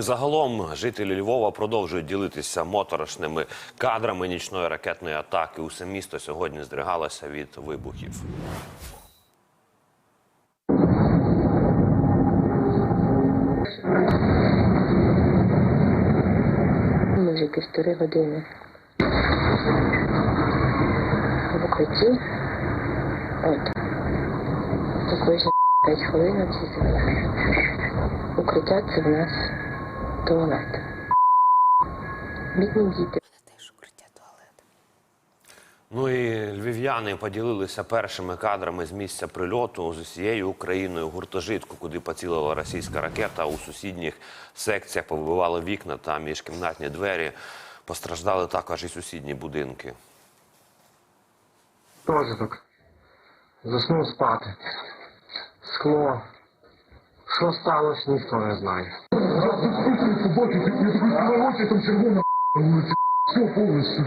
Загалом жителі Львова продовжують ділитися моторошними кадрами нічної ракетної атаки. Усе місто сьогодні здригалося від вибухів. Ми вже півтори години в укритті. От. За кожні 5 хвилин. Укриття це в нас туалет. Бідні діти. Ну і львів'яни поділилися першими кадрами з місця прильоту з усією Україною гуртожитку, куди поцілила російська ракета. У сусідніх секціях повибивали вікна та міжкімнатні двері. Постраждали також і сусідні будинки. Тоже так. Заснув спати. Скло. Що сталося, ніхто не знає. побачив, я такий на там.